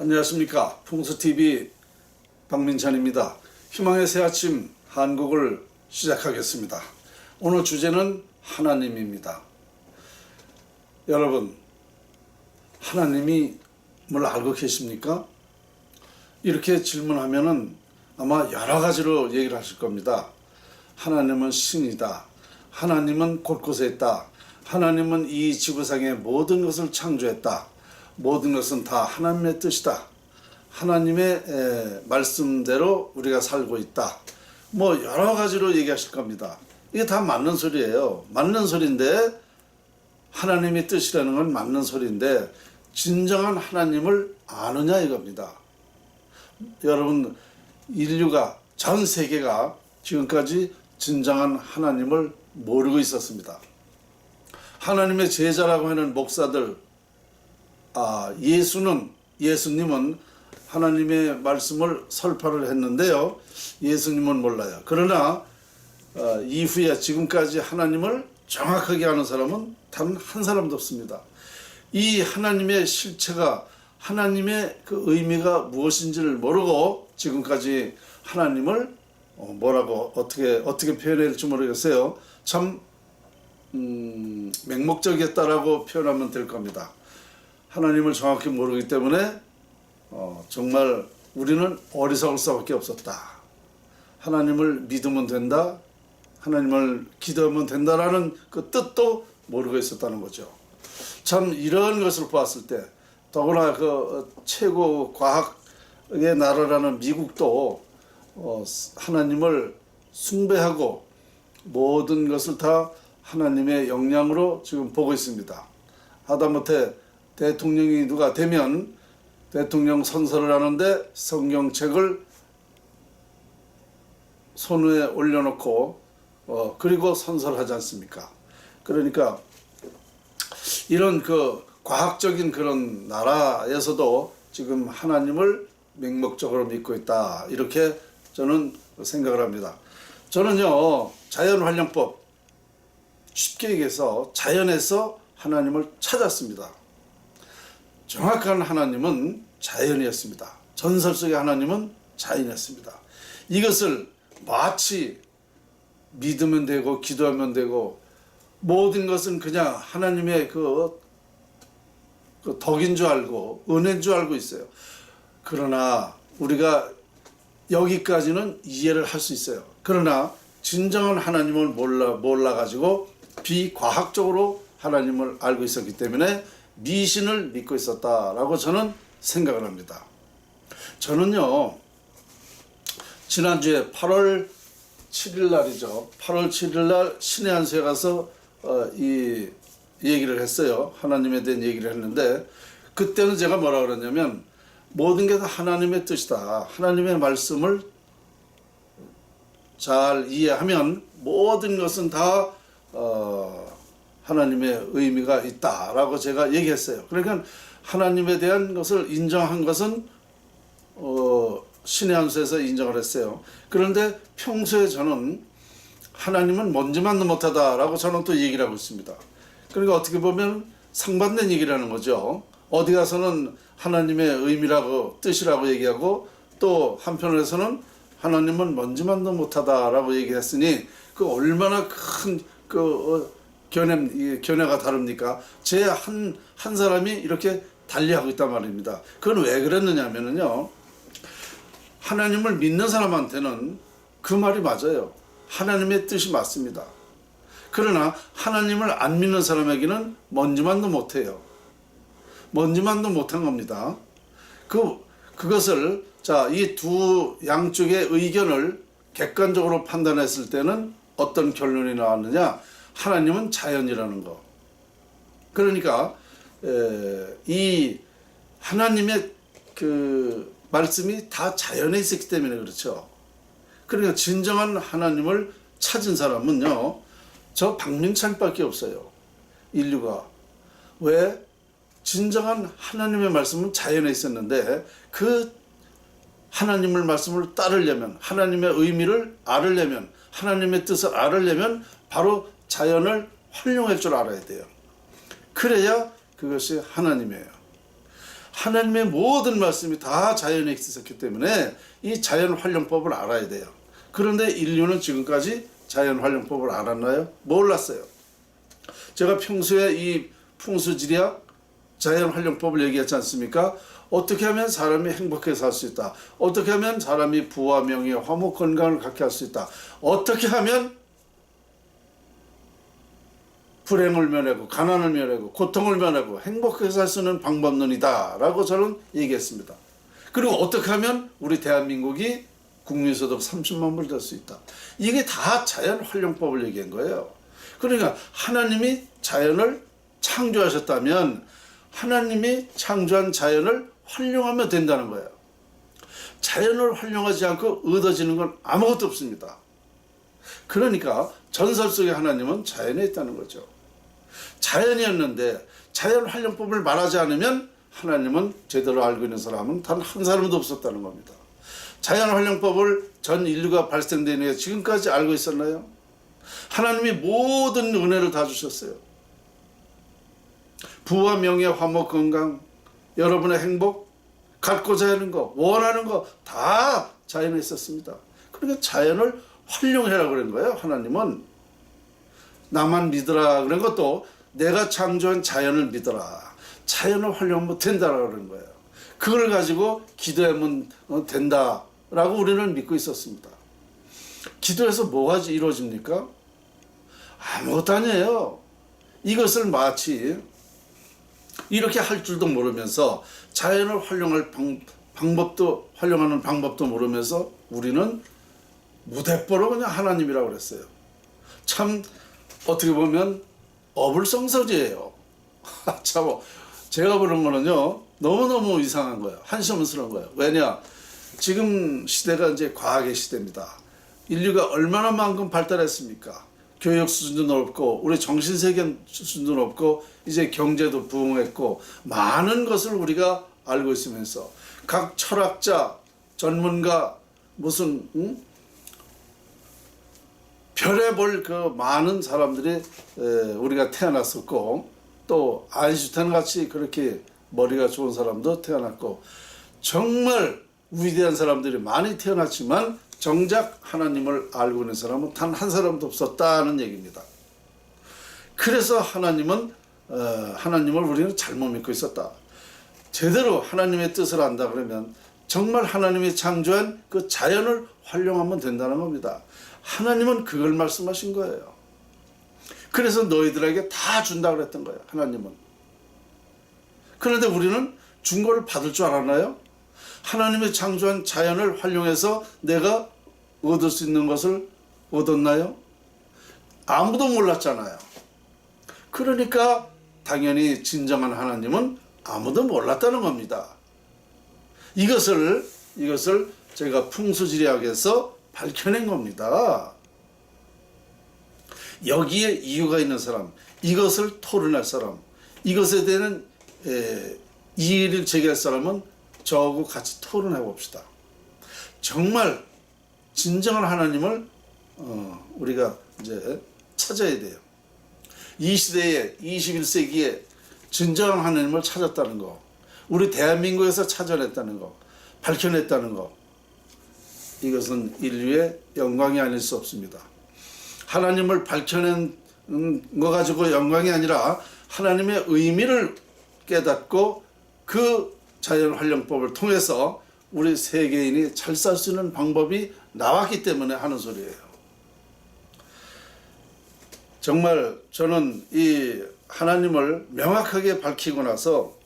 안녕하십니까. 풍수TV 박민찬입니다. 희망의 새 아침 한국을 시작하겠습니다. 오늘 주제는 하나님입니다. 여러분, 하나님이 뭘 알고 계십니까? 이렇게 질문하면은 아마 여러 가지로 얘기를 하실 겁니다. 하나님은 신이다. 하나님은 곳곳에 있다. 하나님은 이 지구상의 모든 것을 창조했다. 모든 것은 다 하나님의 뜻이다. 하나님의 에, 말씀대로 우리가 살고 있다. 뭐 여러 가지로 얘기하실 겁니다. 이게 다 맞는 소리예요. 맞는 소리인데 하나님의 뜻이라는 건 맞는 소리인데 진정한 하나님을 아느냐 이겁니다. 여러분 인류가 전 세계가 지금까지 진정한 하나님을 모르고 있었습니다. 하나님의 제자라고 하는 목사들, 아 예수는 예수님은 하나님의 말씀을 설파를 했는데요. 예수님은 몰라요. 그러나 어, 이후에 지금까지 하나님을 정확하게 아는 사람은 단 한 사람도 없습니다. 이 하나님의 실체가 하나님의 그 의미가 무엇인지를 모르고 지금까지 하나님을 어, 뭐라고 어떻게 어떻게 표현해야 될지 모르겠어요. 참 음, 맹목적이었다라고 표현하면 될 겁니다. 하나님을 정확히 모르기 때문에 어, 정말 우리는 어리석을 수밖에 없었다. 하나님을 믿으면 된다. 하나님을 기도하면 된다라는 그 뜻도 모르고 있었다는 거죠. 참 이런 것을 보았을 때 더구나 그 최고 과학의 나라라는 미국도 어, 하나님을 숭배하고 모든 것을 다 하나님의 영향으로 지금 보고 있습니다. 하다못해 대통령이 누가 되면 대통령 선서를 하는데 성경책을 손에 올려놓고 어, 그리고 선서를 하지 않습니까? 그러니까 이런 그 과학적인 그런 나라에서도 지금 하나님을 맹목적으로 믿고 있다 이렇게 저는 생각을 합니다. 저는요 자연환경법 쉽게 얘기해서 자연에서 하나님을 찾았습니다. 정확한 하나님은 자연이었습니다. 전설 속의 하나님은 자연이었습니다. 이것을 마치 믿으면 되고 기도하면 되고 모든 것은 그냥 하나님의 그, 그 덕인 줄 알고 은혜인 줄 알고 있어요. 그러나 우리가 여기까지는 이해를 할 수 있어요. 그러나 진정한 하나님을 몰라 몰라 가지고 비과학적으로 하나님을 알고 있었기 때문에 미신을 믿고 있었다라고 저는 생각을 합니다. 저는요 지난주에 8월 7일 날이죠. 8월 7일 날 신의 한수에 가서 어, 이 얘기를 했어요. 하나님에 대한 얘기를 했는데 그때는 제가 뭐라 그랬냐면 모든 게 다 하나님의 뜻이다. 하나님의 말씀을 잘 이해하면 모든 것은 다 어, 하나님의 의미가 있다라고 제가 얘기했어요. 그러니까 하나님에 대한 것을 인정한 것은 어, 신의 한수에서 인정을 했어요. 그런데 평소에 저는 하나님은 뭔지만도 못하다라고 저는 또 얘기를 하고 있습니다. 그러니까 어떻게 보면 상반된 얘기라는 거죠. 어디 가서는 하나님의 의미라고 뜻이라고 얘기하고 또 한편에서는 하나님은 뭔지만도 못하다라고 얘기했으니 그 얼마나 큰그 어, 견해 이 견해가 다릅니까? 제 한 한 사람이 이렇게 달리하고 있단 말입니다. 그건 왜 그랬느냐면은요. 하나님을 믿는 사람한테는 그 말이 맞아요. 하나님의 뜻이 맞습니다. 그러나 하나님을 안 믿는 사람에게는 뭔지만도 못해요. 뭔지만도 못한 겁니다. 그 그것을 자 이 두 양쪽의 의견을 객관적으로 판단했을 때는 어떤 결론이 나왔느냐? 하나님은 자연이라는 거. 그러니까 에, 이 하나님의 그 말씀이 다 자연에 있었기 때문에 그렇죠. 그러니까 진정한 하나님을 찾은 사람은요, 저 박민찬밖에 없어요. 인류가. 왜? 진정한 하나님의 말씀은 자연에 있었는데 그 하나님을 말씀을 따르려면 하나님의 의미를 알으려면 하나님의 뜻을 알으려면 바로 자연을 활용할 줄 알아야 돼요. 그래야 그것이 하나님이에요. 하나님의 모든 말씀이 다 자연에 있었기 때문에 이 자연 활용법을 알아야 돼요. 그런데 인류는 지금까지 자연 활용법을 알았나요? 몰랐어요. 제가 평소에 이 풍수지리학 자연 활용법을 얘기했지 않습니까? 어떻게 하면 사람이 행복하게 살 수 있다. 어떻게 하면 사람이 부와 명예, 화목, 건강을 갖게 할 수 있다. 어떻게 하면 불행을 면하고 가난을 면하고 고통을 면하고 행복하게 살 수 있는 방법론이다라고 저는 얘기했습니다. 그리고 어떻게 하면 우리 대한민국이 국민소득 30만 불 될 수 있다. 이게 다 자연 활용법을 얘기한 거예요. 그러니까 하나님이 자연을 창조하셨다면 하나님이 창조한 자연을 활용하면 된다는 거예요. 자연을 활용하지 않고 얻어지는 건 아무것도 없습니다. 그러니까 전설 속의 하나님은 자연에 있다는 거죠. 자연이었는데 자연 활용법을 말하지 않으면 하나님은 제대로 알고 있는 사람은 단 한 사람도 없었다는 겁니다. 자연 활용법을 전 인류가 발생된 후에 지금까지 알고 있었나요? 하나님이 모든 은혜를 다 주셨어요. 부와 명예, 화목, 건강, 여러분의 행복, 갖고자 하는 거, 원하는 거 다 자연에 있었습니다. 그러니까 자연을 활용해라 그런 거예요. 하나님은 나만 믿으라 그런 것도 내가 창조한 자연을 믿어라. 자연을 활용하면 된다라고 그런 거예요. 그걸 가지고 기도하면 어, 된다라고 우리는 믿고 있었습니다. 기도해서 뭐가 이루어집니까? 아무것도 아니에요. 이것을 마치 이렇게 할 줄도 모르면서 자연을 활용할 방, 방법도 활용하는 방법도 모르면서 우리는 무대뽀로 그냥 하나님이라고 그랬어요. 참 어떻게 보면 어불성설이에요. 참 제가 보는 거는요 너무너무 이상한 거예요. 한시문스러운 거예요. 왜냐 지금 시대가 이제 과학의 시대입니다. 인류가 얼마나 만큼 발달했습니까? 교육 수준도 높고 우리 정신 세계 수준도 높고 이제 경제도 부흥했고 많은 것을 우리가 알고 있으면서 각 철학자 전문가 무슨 응? 별의별 그 많은 사람들이 에, 우리가 태어났었고 또 아인슈타인 같이 그렇게 머리가 좋은 사람도 태어났고 정말 위대한 사람들이 많이 태어났지만 정작 하나님을 알고 있는 사람은 단 한 사람도 없었다는 얘기입니다. 그래서 하나님은 어, 하나님을 우리는 잘못 믿고 있었다. 제대로 하나님의 뜻을 안다 그러면 정말 하나님이 창조한 그 자연을 활용하면 된다는 겁니다. 하나님은 그걸 말씀하신 거예요. 그래서 너희들에게 다 준다 그랬던 거예요. 하나님은. 그런데 우리는 준 거를 받을 줄 알았나요? 하나님이 창조한 자연을 활용해서 내가 얻을 수 있는 것을 얻었나요? 아무도 몰랐잖아요. 그러니까 당연히 진정한 하나님은 아무도 몰랐다는 겁니다. 이것을 이것을 제가 풍수지리학에서 밝혀낸 겁니다. 여기에 이유가 있는 사람, 이것을 토론할 사람, 이것에 대한 에, 이의를 제기할 사람은 저하고 같이 토론해 봅시다. 정말 진정한 하나님을 어, 우리가 이제 찾아야 돼요. 이 시대에 21세기에 진정한 하나님을 찾았다는 거, 우리 대한민국에서 찾아냈다는 거, 밝혀냈다는 거, 이것은 인류의 영광이 아닐 수 없습니다. 하나님을 밝혀낸 거 가지고 영광이 아니라 하나님의 의미를 깨닫고 그 자연 활용법을 통해서 우리 세계인이 잘 살 수 있는 방법이 나왔기 때문에 하는 소리예요. 정말 저는 이 하나님을 명확하게 밝히고 나서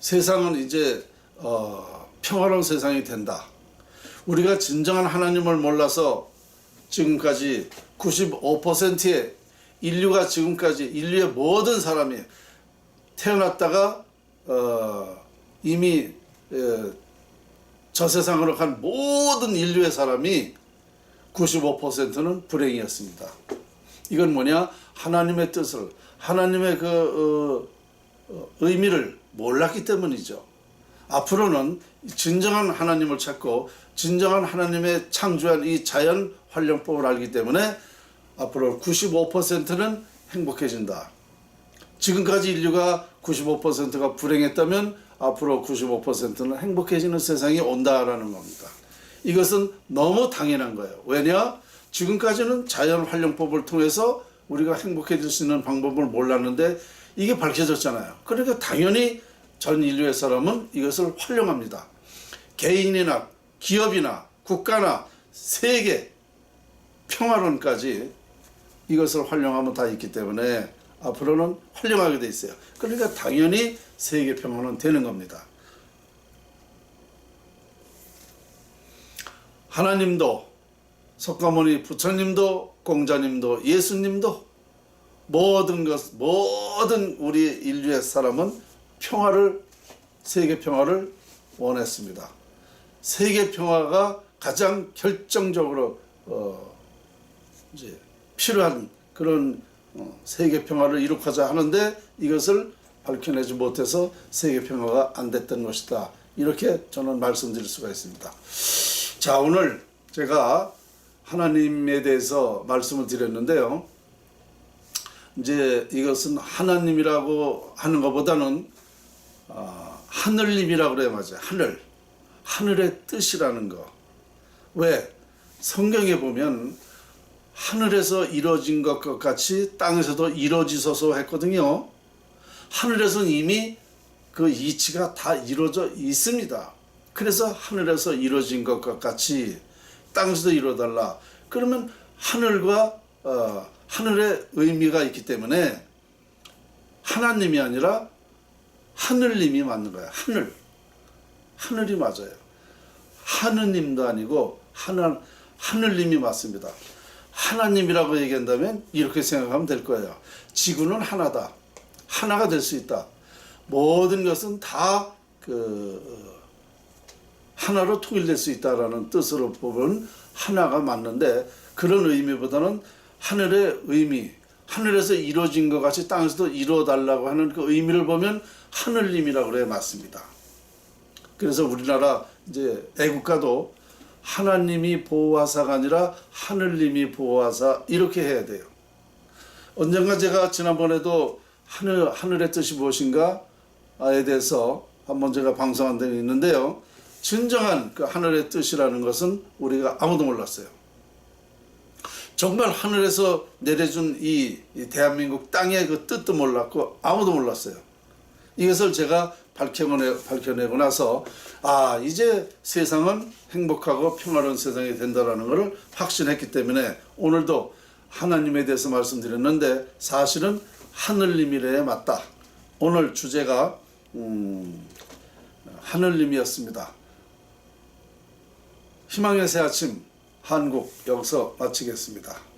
세상은 이제 어, 평화로운 세상이 된다. 우리가 진정한 하나님을 몰라서 지금까지 95%의 인류가 지금까지 인류의 모든 사람이 태어났다가 어, 이미 에, 저 세상으로 간 모든 인류의 사람이 95%는 불행이었습니다. 이건 뭐냐? 하나님의 뜻을 하나님의 그 어, 어, 의미를 몰랐기 때문이죠. 앞으로는 진정한 하나님을 찾고 진정한 하나님의 창조한 이 자연 활용법을 알기 때문에 앞으로 95%는 행복해진다. 지금까지 인류가 95%가 불행했다면 앞으로 95%는 행복해지는 세상이 온다라는 겁니다. 이것은 너무 당연한 거예요. 왜냐? 지금까지는 자연 활용법을 통해서 우리가 행복해질 수 있는 방법을 몰랐는데 이게 밝혀졌잖아요. 그러니까 당연히 전 인류의 사람은 이것을 활용합니다. 개인이나 기업이나 국가나 세계 평화론까지 이것을 활용하면 다 있기 때문에 앞으로는 활용하게 돼 있어요. 그러니까 당연히 세계 평화는 되는 겁니다. 하나님도 석가모니 부처님도 공자님도 예수님도 모든 것 모든 우리 인류의 사람은 평화를 세계 평화를 원했습니다. 세계 평화가 가장 결정적으로 어 이제 필요한 그런 어, 세계 평화를 이룩하자 하는데 이것을 밝혀내지 못해서 세계 평화가 안 됐던 것이다. 이렇게 저는 말씀드릴 수가 있습니다. 자, 오늘 제가 하나님에 대해서 말씀을 드렸는데요. 이제 이것은 하나님이라고 하는 것보다는 아, 하늘님이라고 그래야 맞아요. 하늘. 하늘의 뜻이라는 거. 왜? 성경에 보면 하늘에서 이루어진 것 같이 땅에서도 이루어지소서 했거든요. 하늘에서는 이미 그 이치가 다 이루어져 있습니다. 그래서 하늘에서 이루어진 것과 같이 땅에서도 이루어달라. 그러면 하늘과 어, 하늘의 의미가 있기 때문에 하나님이 아니라 하늘님이 맞는 거야. 하늘. 하늘이 맞아요. 하느님도 아니고 하나 하늘님이 맞습니다. 하나님이라고 얘기한다면 이렇게 생각하면 될 거예요. 지구는 하나다. 하나가 될 수 있다. 모든 것은 다 그 하나로 통일될 수 있다라는 뜻으로 보면 하나가 맞는데 그런 의미보다는 하늘의 의미, 하늘에서 이루어진 것 같이 땅에서도 이루어 달라고 하는 그 의미를 보면 하늘님이라고 그래 맞습니다. 그래서 우리나라 이제 애국가도 하나님이 보호하사가 아니라 하늘님이 보호하사 이렇게 해야 돼요. 언젠가 제가 지난번에도 하늘 하늘의 뜻이 무엇인가에 대해서 한번 제가 방송한 적이 있는데요. 진정한 그 하늘의 뜻이라는 것은 우리가 아무도 몰랐어요. 정말 하늘에서 내려준 이, 이 대한민국 땅의 그 뜻도 몰랐고 아무도 몰랐어요. 이것을 제가 밝혀내, 밝혀내고 나서 아 이제 세상은 행복하고 평화로운 세상이 된다라는 것을 확신했기 때문에 오늘도 하나님에 대해서 말씀드렸는데 사실은 하늘님이래야 맞다. 오늘 주제가 음, 하늘님이었습니다. 희망의 새 아침 한국 여기서 마치겠습니다.